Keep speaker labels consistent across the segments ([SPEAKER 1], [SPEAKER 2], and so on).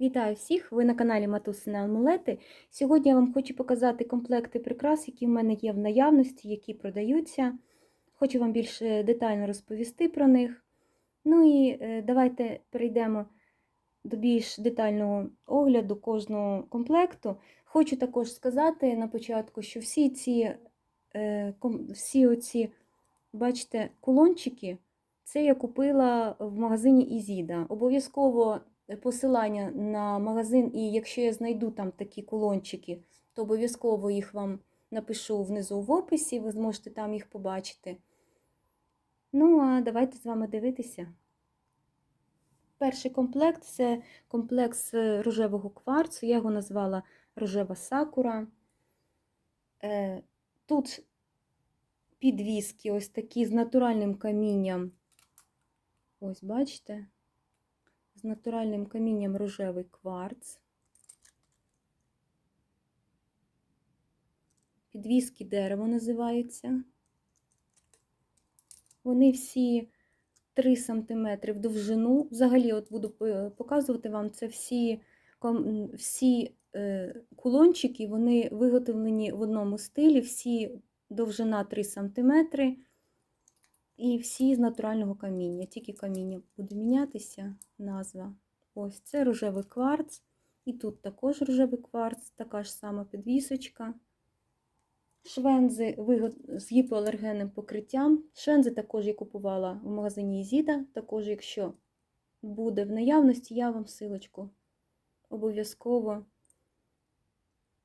[SPEAKER 1] Вітаю всіх! Ви на каналі Матусина Амулети. Сьогодні я вам хочу показати комплекти прикрас, які в мене є в наявності, які продаються. Хочу вам більш детально розповісти про них. Ну і е, давайте перейдемо до більш детального огляду кожного комплекту. Хочу також сказати на початку, що всі ці, е, всі оці, бачите, кулончики, це я купила в магазині Ізіда. Обов'язково посилання на магазин, і якщо я знайду там такі кулончики, то обов'язково їх вам напишу внизу в описі, ви зможете там їх побачити. Ну, а давайте з вами дивитися. Перший комплект це комплект з рожевого кварцу. Я його назвала рожева сакура. Е, Тут підвіски ось такі з натуральним камінням. Ось, бачите? З натуральним камінням рожевий кварц. Підвіски дерево називаються. Вони всі 3 см в довжину. Взагалі, от буду показувати вам це всі, всі е, кулончики, вони виготовлені в одному стилі, всі довжина 3 см. І всі з натурального каміння. Тільки каміння буде мінятися, назва. Ось це рожевий кварц. І тут також рожевий кварц, така ж сама підвісочка. Швензи з гіпоалергенним покриттям. Швензи також я купувала в магазині Ізіда. Також, якщо буде в наявності, я вам силочку обов'язково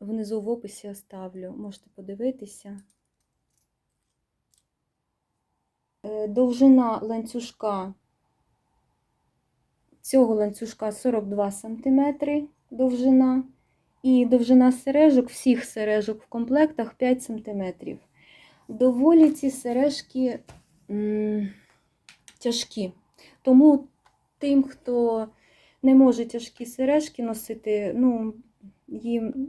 [SPEAKER 1] внизу в описі оставлю. Можете подивитися. Довжина ланцюжка цього ланцюжка 42 см довжина. І довжина сережок, всіх сережок в комплектах 5 см. Доволі ці сережки м тяжкі. Тому тим, хто не може тяжкі сережки носити, ну, їм,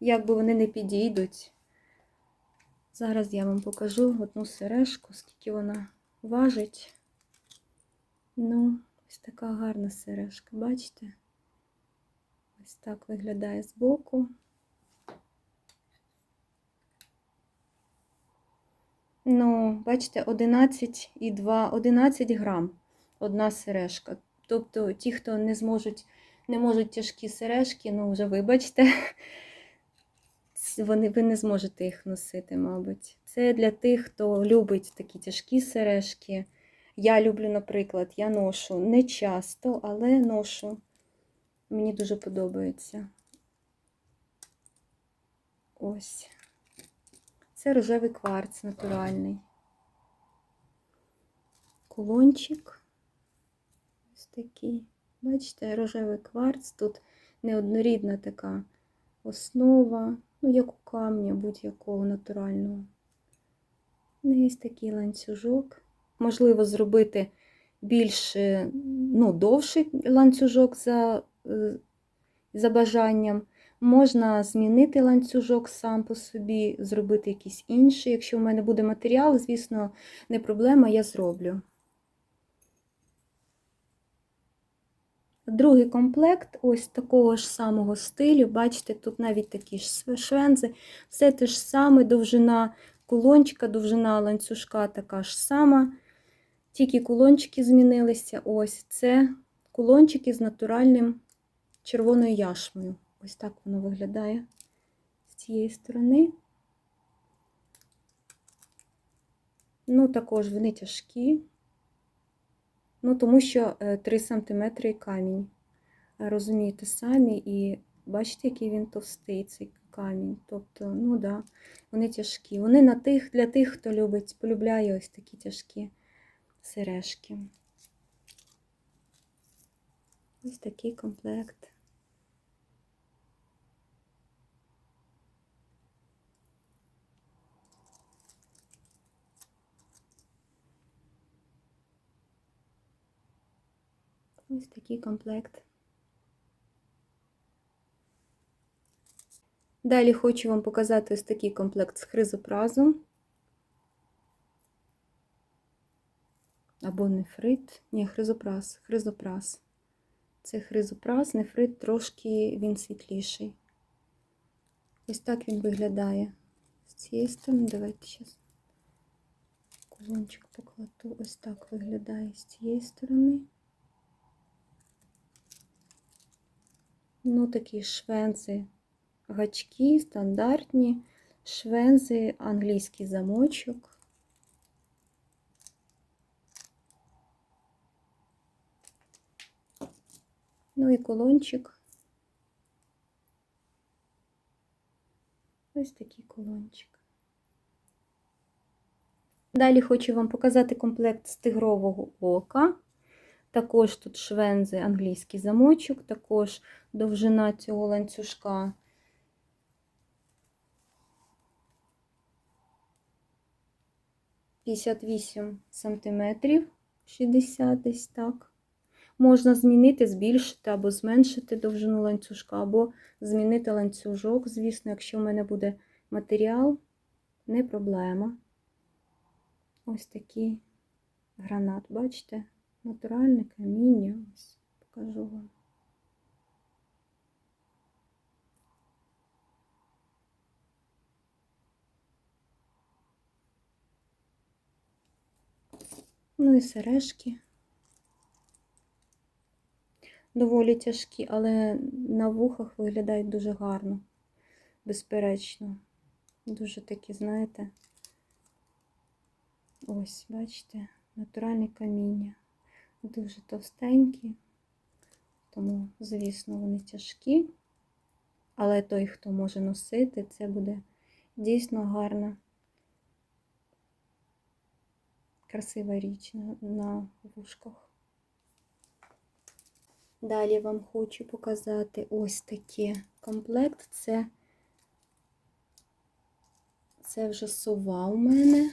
[SPEAKER 1] якби вони не підійдуть. Зараз я вам покажу одну сережку, скільки вона важить. Ну, ось така гарна сережка, бачите? Ось так виглядає збоку. Ну, бачите, 11,2, 11 грам одна сережка. Тобто ті, хто не зможуть, не можуть тяжкі сережки, ну вже вибачте, вони, ви не зможете їх носити, мабуть. Це для тих, хто любить такі тяжкі сережки. Я люблю, наприклад, я ношу не часто, але ношу. Мені дуже подобається. Ось. Це рожевий кварц натуральний. Кулончик. Ось такий. Бачите, рожевий кварц, тут неоднорідна така основа, ну, як у камня будь-якого натурального. Ну, Є такий ланцюжок. Можливо, зробити більш ну, довший ланцюжок за, за бажанням. Можна змінити ланцюжок сам по собі, зробити якийсь інший. Якщо в мене буде матеріал, звісно, не проблема, я зроблю. Другий комплект ось такого ж самого стилю. Бачите, тут навіть такі ж швензи. Все те ж саме, довжина кулончика, довжина ланцюжка така ж сама. Тільки кулончики змінилися. Ось це кулончики з натуральним червоною яшмою. Ось так воно виглядає з цієї сторони. Ну, також вони тяжкі. Ну, тому що 3 см камінь. Розумієте самі, і бачите, який він товстий, цей камінь. Тобто, ну да, вони тяжкі. Вони на тих, для тих, хто любить, полюбляє ось такі тяжкі сережки. Ось такий комплект. Ось такий комплект. Далі хочу вам показати ось такий комплект з хризопразом. Або нефрит, ні, хризопрас, хризопрас. Це хризопрас, нефрит трошки він світліший. Ось так він виглядає. З цієї сторони, давайте зараз кулончик покладу. Ось так виглядає з цієї сторони. Ну, такі швензи, гачки, стандартні, швензи, англійський замочок. Ну і колончик. Ось такий колончик. Далі хочу вам показати комплект з тигрового ока. Також тут швензи, англійський замочок, також довжина цього ланцюжка. П'ятдесят вісім сантиметрів, 60 десь так. Можна змінити, збільшити або зменшити довжину ланцюжка, або змінити ланцюжок. Звісно, якщо в мене буде матеріал, не проблема. Ось такий гранат, бачите? Натуральне каміння. Ось покажу вам. Ну і сережки. Доволі тяжкі, але на вухах виглядають дуже гарно, безперечно. Дуже такі, знаєте, ось, бачите, натуральне каміння. Дуже товстенькі, тому, звісно, вони тяжкі. Але той, хто може носити, це буде дійсно гарна, красива річ на, вушках. Далі вам хочу показати ось такий комплект. Це, це вже сова у мене.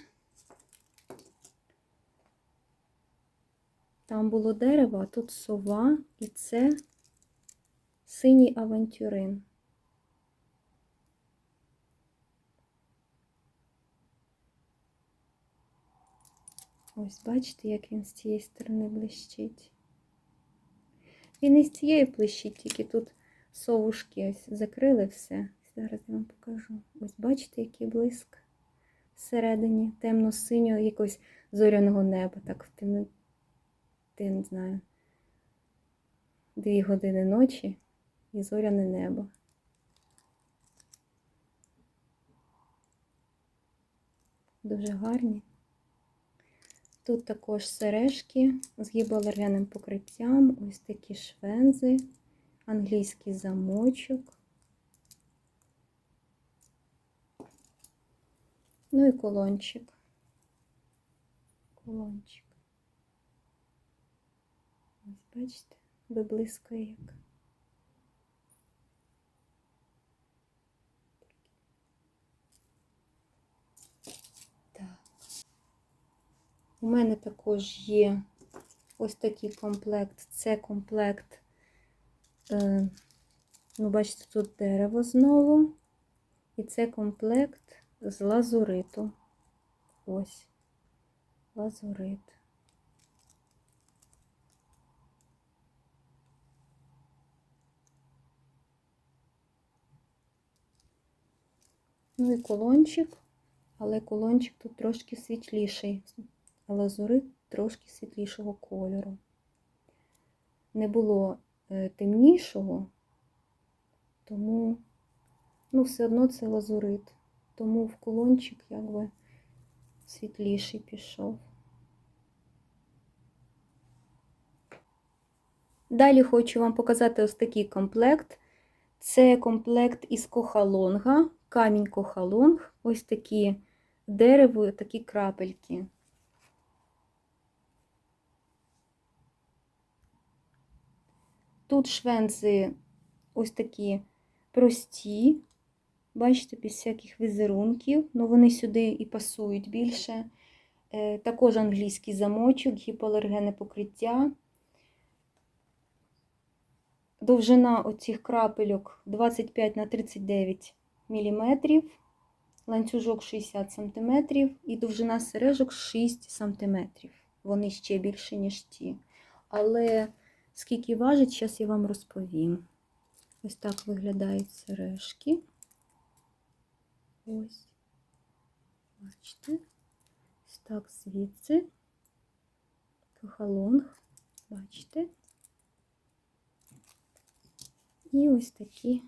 [SPEAKER 1] Там було дерево, а тут сова, і це синій авантюрин. Ось бачите, як він з цієї сторони блищить. Він і з цієї блищить, тільки тут совушки ось закрили все. Зараз я вам покажу. Ось бачите, який блиск всередині темно-синього якогось зоряного неба, так в темноті не знаю, дві години ночі і зоряне небо. Дуже гарні. Тут також сережки з гіпоалергенним покриттям, ось такі швензи, англійський замочок. Ну і колончик. Колончик. Ось бачите, виблискує як. У мене також є ось такий комплект. Це комплект, е, ну, бачите, тут дерево знову. І це комплект з лазуриту. Ось лазурит. Ну і колончик, але колончик тут трошки світліший, лазурит трошки світлішого кольору. Не було е, темнішого, тому, ну, все одно це лазурит, тому в колончик якби світліший пішов. Далі хочу вам показати ось такий комплект. Це комплект із кохалонга, камінь кохалонг, ось такі дерево, такі крапельки. Тут швензи ось такі прості, бачите, без всяких візерунків, ну вони сюди і пасують більше. Е, Також англійський замочок, гіпоалергенне покриття. Довжина оцих крапельок 25 на 39 мм, ланцюжок 60 см і довжина сережок 6 см. Вони ще більше, ніж ті. Але Скільки важить, зараз я вам розповім. Ось так виглядають сережки. Ось. Бачите. Ось так звідси. Кахалонг. Бачите. І ось такі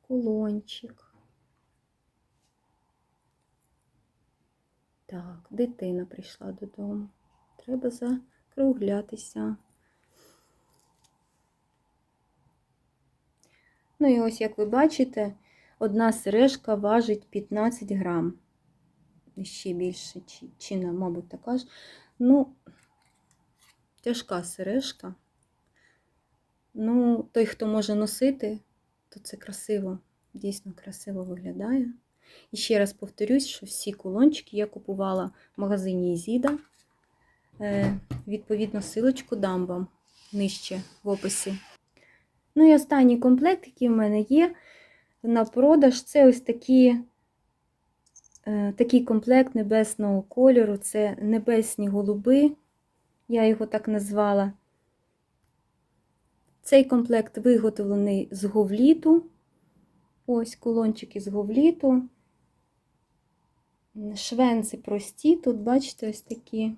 [SPEAKER 1] кулончик. Так, дитина прийшла додому. Треба закруглятися. Ну і ось, як ви бачите, одна сережка важить 15 грам. Ще більше, чи, чи мабуть, така ж. Ну, тяжка сережка. Ну, той, хто може носити, то це красиво, дійсно красиво виглядає. І ще раз повторюсь, що всі кулончики я купувала в магазині Ізіда. Е, Відповідно, силочку дам вам нижче в описі. Ну і останній комплект, який в мене є на продаж, це ось такі, е, такий комплект небесного кольору. Це небесні голуби. Я його так назвала. Цей комплект виготовлений з говліту. Ось кулончики з говліту. Швенці прості. Тут, бачите, ось такі.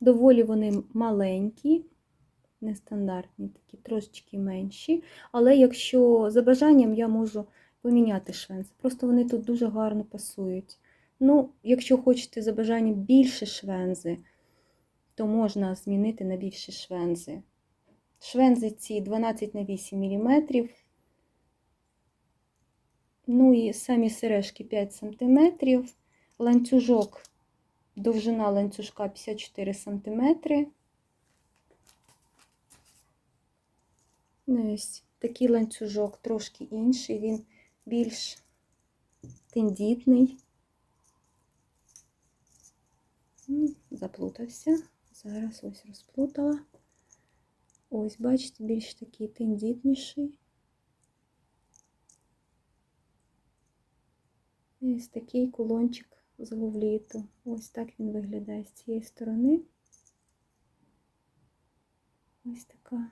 [SPEAKER 1] Доволі вони маленькі, нестандартні, такі трошечки менші. Але якщо за бажанням я можу поміняти швенці. Просто вони тут дуже гарно пасують. Ну, якщо хочете за бажанням більше швензи, то можна змінити на більші швензи. Швензи ці 12 на 8 мм. Ну і самі сережки 5 см. Ланцюжок, довжина ланцюжка 54 см. Ну, ось такий ланцюжок трошки інший, він більш тендітний. Ну, Заплутався. Зараз ось розплутала. Ось, бачите, більш такий тендітніший. Ось такий кулончик з говліту. Ось так він виглядає з цієї сторони. Ось така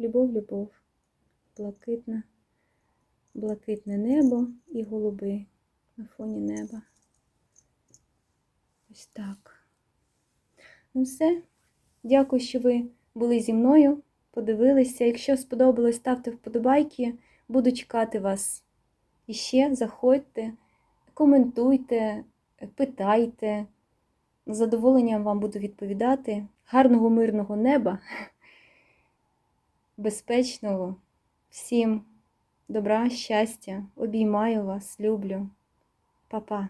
[SPEAKER 1] любов-любов, блакитна, блакитне небо і голуби на фоні неба. Ось так. Ну все. Дякую, що ви були зі мною, подивилися. Якщо сподобалось, ставте вподобайки. Буду чекати вас іще. Заходьте, коментуйте, питайте. З задоволенням вам буду відповідати. Гарного, мирного неба, безпечного. Всім добра, щастя, обіймаю вас, люблю. Па-па.